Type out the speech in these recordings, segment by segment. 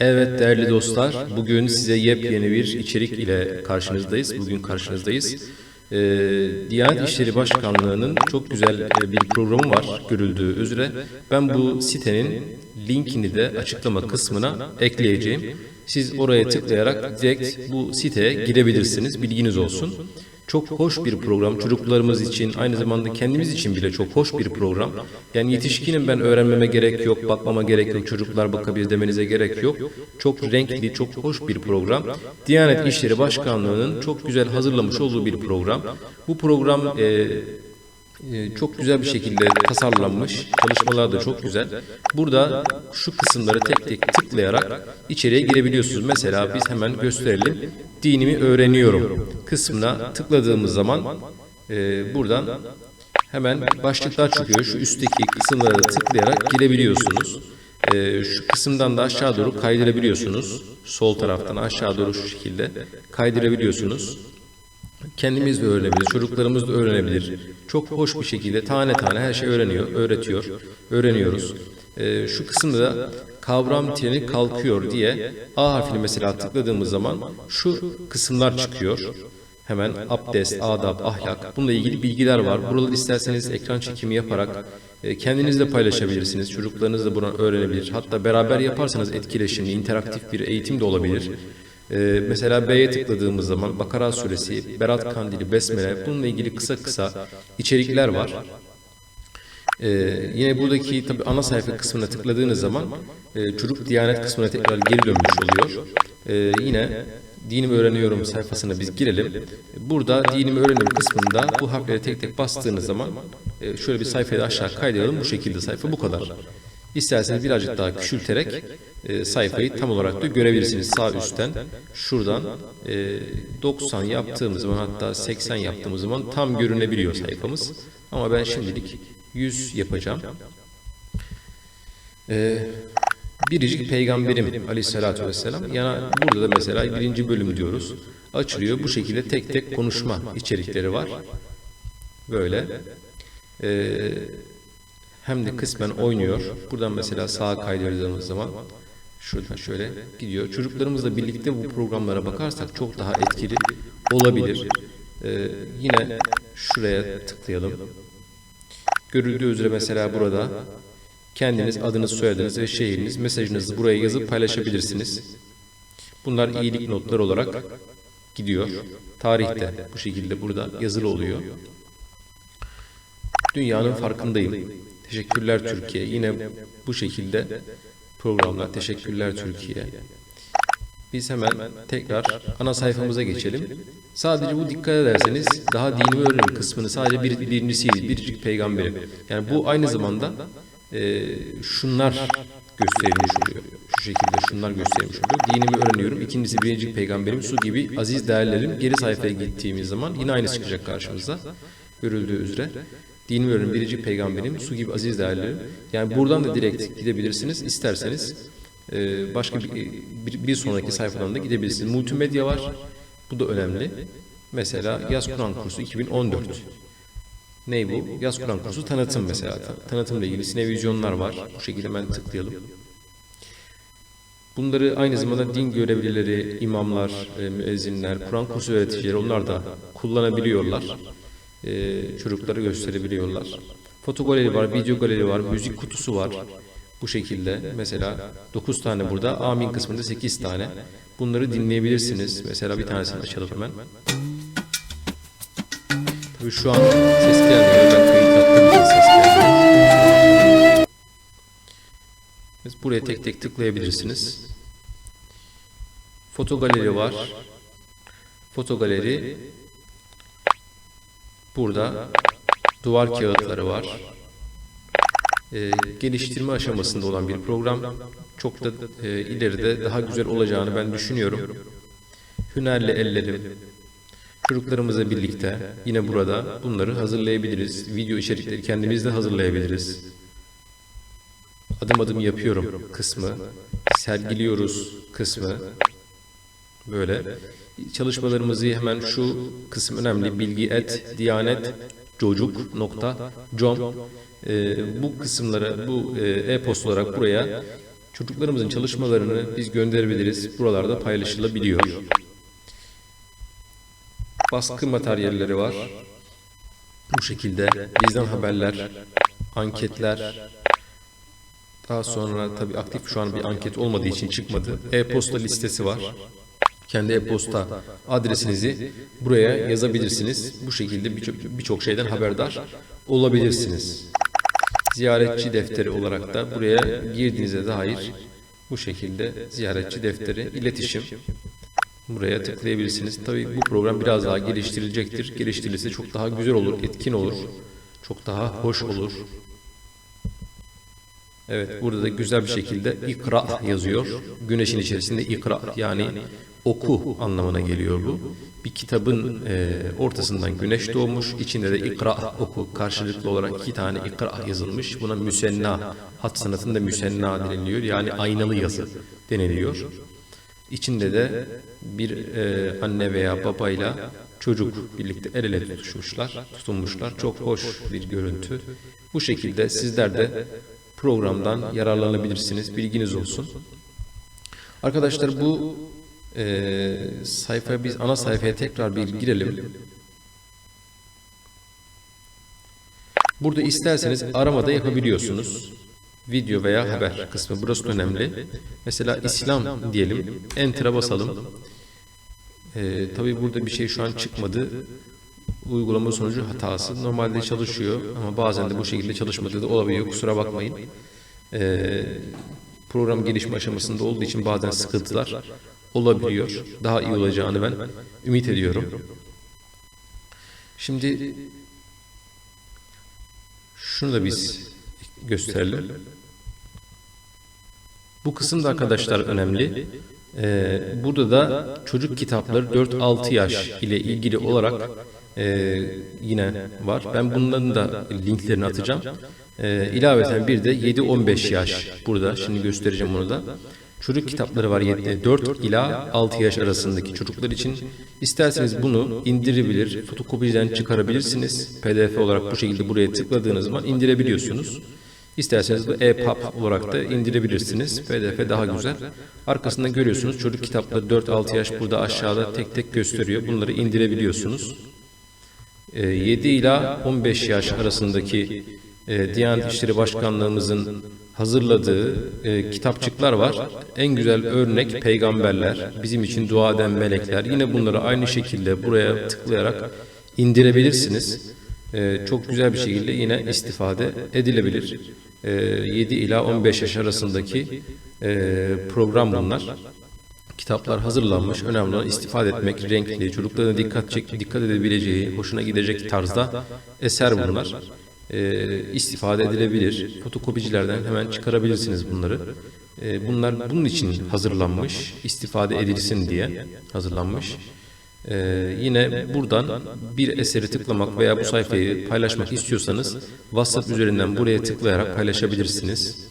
Evet değerli dostlar, bugün size yepyeni bir içerik ile karşınızdayız. Bugün karşınızdayız. Ee, Diyanet İşleri Başkanlığı'nın çok güzel e, bir programı var görüldüğü üzere. Ben bu sitenin linkini de açıklama kısmına ekleyeceğim. Siz oraya tıklayarak direkt bu siteye girebilirsiniz. Bilginiz olsun. Çok hoş bir program. Çocuklarımız için, aynı zamanda kendimiz için bile çok hoş bir program. Yani yetişkinim ben öğrenmeme gerek yok, bakmama gerek yok, çocuklar bakabilir demenize gerek yok. Çok renkli, çok hoş bir program. Diyanet İşleri Başkanlığı'nın çok güzel hazırlamış olduğu bir program. Bu program e, çok güzel bir şekilde tasarlanmış. Çalışmalar da çok güzel. Burada şu kısımları tek tek tıklayarak içeriye girebiliyorsunuz. Mesela biz hemen gösterelim. Dinimi öğreniyorum kısmına tıkladığımız zaman e, buradan hemen başlıklar çıkıyor. Şu üstteki kısımlara tıklayarak girebiliyorsunuz. E, şu kısımdan da aşağı doğru kaydırabiliyorsunuz. Sol taraftan aşağı doğru şu şekilde kaydırabiliyorsunuz. Kendimiz de öğrenebilir, çocuklarımız da öğrenebilir. Çok hoş bir şekilde tane tane her şey öğreniyor, öğretiyor, öğreniyoruz. Ee, şu kısımda da kavram treni kalkıyor diye A harfini mesela tıkladığımız zaman şu kısımlar çıkıyor. Hemen abdest, adab, ahlak bununla ilgili bilgiler var. Buraları isterseniz ekran çekimi yaparak e, kendiniz de paylaşabilirsiniz. Çocuklarınız da bunu öğrenebilir. Hatta beraber yaparsanız etkileşimli, interaktif bir eğitim de olabilir. Ee, mesela B'ye tıkladığımız zaman Bakara suresi, Berat Kandili, Besmele bununla ilgili kısa kısa içerikler var. Ee, yine buradaki tabi ana sayfa kısmına tıkladığınız zaman e, çocuk diyanet kısmına tekrar geri dönmüş oluyor. Ee, yine dinimi öğreniyorum sayfasına biz girelim. Burada dinimi öğreniyorum kısmında bu harfleri tek tek bastığınız zaman e, şöyle bir sayfayı aşağı kaydıralım. Bu şekilde sayfa bu kadar. İsterseniz birazcık daha küçülterek e, sayfayı tam olarak da görebilirsiniz sağ üstten. Şuradan e, 90 yaptığımız zaman hatta 80 yaptığımız zaman tam görünebiliyor sayfamız. Ama ben şimdilik 100 yapacağım. E, biricik peygamberim aleyhissalatü vesselam. Yani burada da mesela birinci bölüm diyoruz. Açılıyor. Bu şekilde tek tek konuşma içerikleri var. Böyle. Eee hem de kısmen oynuyor. Buradan mesela sağa kaydırdığımız zaman şuradan şöyle gidiyor. Çocuklarımızla birlikte bu programlara bakarsak çok daha etkili olabilir. Ee, yine şuraya tıklayalım. Görüldüğü üzere mesela burada kendiniz adınız, soyadınız ve şehriniz, mesajınızı buraya yazıp paylaşabilirsiniz. Bunlar iyilik notlar olarak gidiyor. Tarihte bu şekilde burada yazılı oluyor. Dünyanın farkındayım. Teşekkürler Türkiye. Yine bu şekilde programlar. Teşekkürler Türkiye. Biz hemen tekrar ana sayfamıza geçelim. Sadece bu dikkat ederseniz daha dinimi öğrenim kısmını sadece bir, birincisiydi. Biricik peygamberim. Yani bu aynı zamanda e, şunlar gösterilmiş oluyor. Şu şekilde şunlar gösterilmiş oluyor. Dinimi öğreniyorum. İkincisi biricik peygamberim su gibi aziz değerlerim geri sayfaya gittiğimiz zaman yine aynı çıkacak karşımıza. Görüldüğü üzere. Öğrenin biricik peygamberim, su gibi aziz değerlerim. Yani buradan da direkt gidebilirsiniz. İsterseniz e, başka bir, bir, bir sonraki sayfadan da gidebilirsiniz. Multimedya var. Bu da önemli. Mesela Yaz Kur'an kursu 2014. Ney bu? Yaz Kur'an kursu tanıtım mesela. Tanıtımla ilgili sinevizyonlar var. Bu şekilde ben tıklayalım. Bunları aynı zamanda din görevlileri, imamlar, e, müezzinler, Kur'an kursu öğreticileri onlar da kullanabiliyorlar e, çocukları gösterebiliyorlar. Foto galeri var, video galeri var, müzik kutusu var. Bu şekilde mesela 9 tane burada, amin kısmında 8 tane. Bunları dinleyebilirsiniz. Mesela bir tanesini açalım hemen. Tabii şu an ses gelmiyor. Ben kayıt yaptığım için ses gelmiyor. Buraya tek tek tıklayabilirsiniz. Foto galeri var. Foto galeri Burada duvar kağıtları var. Ee, geliştirme aşamasında olan bir program. Çok da e, ileride daha güzel olacağını ben düşünüyorum. Hünerli ellerim. Çocuklarımızla birlikte yine burada bunları hazırlayabiliriz. Video içerikleri kendimiz de hazırlayabiliriz. Adım adım yapıyorum kısmı. Sergiliyoruz kısmı. Böyle. Çalışmalarımızı hemen şu kısım önemli. Bilgi et, diyanet, çocuk nokta com e, bu kısımları bu e, e-post olarak buraya Çocuklarımızın çalışmalarını biz gönderebiliriz. Buralarda paylaşılabiliyor. Baskı materyalleri var. Bu şekilde bizden haberler, anketler, daha sonra tabii aktif şu an bir anket olmadığı için çıkmadı. E-posta listesi var. Kendi e-posta adresinizi buraya yazabilirsiniz. Bu şekilde birçok birçok şeyden haberdar olabilirsiniz. Ziyaretçi defteri olarak da buraya girdiğinize dair bu şekilde ziyaretçi defteri, iletişim buraya tıklayabilirsiniz. Tabii bu program biraz daha geliştirilecektir. Geliştirilirse çok daha güzel olur, etkin olur. Çok daha hoş olur. Evet, burada da güzel bir şekilde ikra yazıyor. Güneşin içerisinde ikra yani oku anlamına geliyor bu. Bir kitabın e, ortasından güneş doğmuş, içinde de ikra oku karşılıklı olarak iki tane ikra yazılmış. Buna müsenna, hat sanatında müsenna deniliyor. Yani aynalı yazı deniliyor. İçinde de bir e, anne veya babayla çocuk birlikte el ele tutuşmuşlar, tutunmuşlar. Çok hoş bir görüntü. Bu şekilde sizler de programdan yararlanabilirsiniz. Bilginiz olsun. Arkadaşlar bu e, sayfaya biz ana sayfaya tekrar bir girelim. Burada isterseniz aramada yapabiliyorsunuz. Video veya haber kısmı burası da önemli. Mesela İslam diyelim. Enter'a basalım. Ee, tabii burada bir şey şu an çıkmadı. Uygulama sonucu hatası. Normalde çalışıyor ama bazen de bu şekilde çalışmadığı da olabiliyor. Kusura bakmayın. Ee, program gelişme aşamasında olduğu için bazen sıkıntılar olabiliyor. Daha iyi olacağını ben ümit ediyorum. Şimdi şunu da biz gösterelim. Bu kısım da arkadaşlar önemli. Ee, burada da çocuk kitapları 4-6 yaş ile ilgili olarak e, yine var. Ben bunların da linklerini atacağım. Ee, ilaveten bir de 7-15 yaş burada. Şimdi göstereceğim onu da. Çocuk kitapları var 4 ila 6 yaş arasındaki çocuklar için. İsterseniz bunu indirebilir, fotokopiden çıkarabilirsiniz. PDF olarak bu şekilde buraya tıkladığınız zaman indirebiliyorsunuz. İsterseniz bu EPUB olarak da indirebilirsiniz. PDF daha güzel. Arkasında görüyorsunuz çocuk kitapları 4-6 yaş burada aşağıda tek tek gösteriyor. Bunları indirebiliyorsunuz. 7 ila 15 yaş arasındaki e, Diyanet İşleri Başkanlığımızın hazırladığı e, kitapçıklar var. En güzel örnek peygamberler, bizim için dua eden melekler. Yine bunları aynı şekilde buraya tıklayarak indirebilirsiniz. E, çok güzel bir şekilde yine istifade edilebilir. E, 7 ila 15 yaş arasındaki e, program bunlar. Kitaplar hazırlanmış. Önemli olan istifade etmek, renkli, çocukların dikkat çek, dikkat edebileceği, hoşuna gidecek tarzda eser bunlar e, istifade edilebilir. Fotokopicilerden hemen çıkarabilirsiniz bunları. E, bunlar bunun için hazırlanmış, istifade edilsin diye hazırlanmış. E, yine buradan bir eseri tıklamak veya bu sayfayı paylaşmak istiyorsanız WhatsApp üzerinden buraya tıklayarak paylaşabilirsiniz.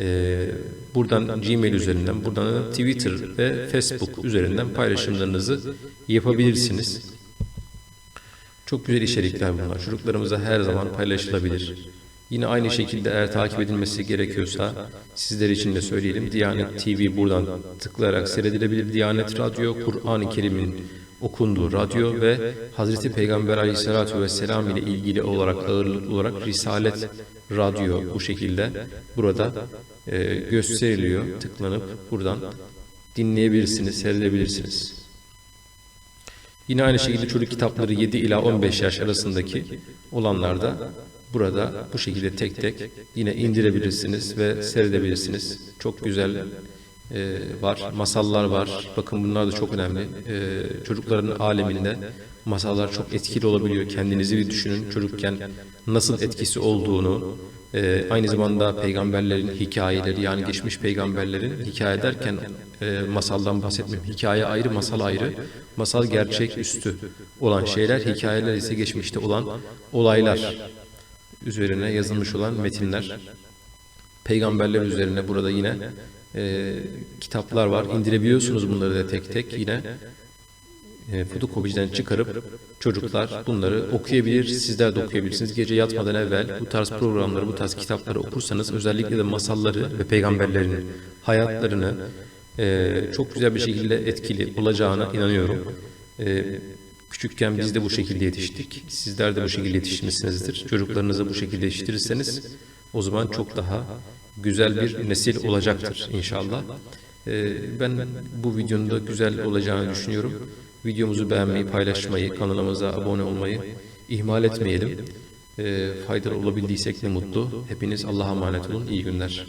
E, buradan Gmail üzerinden, buradan Twitter ve Facebook üzerinden paylaşımlarınızı yapabilirsiniz. Çok güzel içerikler bunlar. Çocuklarımıza her zaman paylaşılabilir. Yine aynı şekilde eğer takip edilmesi gerekiyorsa sizler için de söyleyelim. Diyanet TV buradan tıklayarak seyredilebilir. Diyanet Radyo, Kur'an-ı Kerim'in okunduğu radyo ve Hazreti Peygamber Aleyhisselatü Vesselam ile ilgili olarak ağırlıklı olarak Risalet Radyo bu şekilde burada e, gösteriliyor. Tıklanıp buradan dinleyebilirsiniz, seyredebilirsiniz. Yine aynı şekilde çocuk kitapları 7 ila 15 yaş arasındaki olanlarda burada bu şekilde tek tek yine indirebilirsiniz ve seyredebilirsiniz. Çok güzel e, var, masallar var. Bakın bunlar da çok önemli. E, çocukların aleminde masallar çok etkili olabiliyor. Kendinizi bir düşünün. Çocukken nasıl etkisi olduğunu, e, aynı zamanda peygamberlerin hikayeleri yani geçmiş peygamberlerin hikaye derken e, masaldan bahsetmiyorum. Hikaye ayrı, masal ayrı. Masal gerçek üstü olan şeyler, hikayeler ise geçmişte olan olaylar üzerine yazılmış olan metinler. Peygamberler üzerine burada yine e, kitaplar var. İndirebiliyorsunuz bunları da tek tek yine e, fotokopiciden çıkarıp çocuklar bunları okuyabilir, sizler de okuyabilirsiniz. Gece yatmadan evvel bu tarz programları, bu tarz kitapları okursanız özellikle de masalları ve peygamberlerin hayatlarını e, çok güzel bir şekilde etkili olacağına inanıyorum. E, küçükken biz de bu şekilde yetiştik. Sizler de bu şekilde yetişmişsinizdir. Çocuklarınızı bu şekilde yetiştirirseniz o zaman çok daha güzel bir nesil olacaktır inşallah. Ben bu videonun da güzel olacağını düşünüyorum. Videomuzu beğenmeyi, paylaşmayı, kanalımıza abone olmayı ihmal etmeyelim. Ee, Faydalı olabildiysek ne mutlu. Hepiniz Allah'a emanet olun. İyi günler.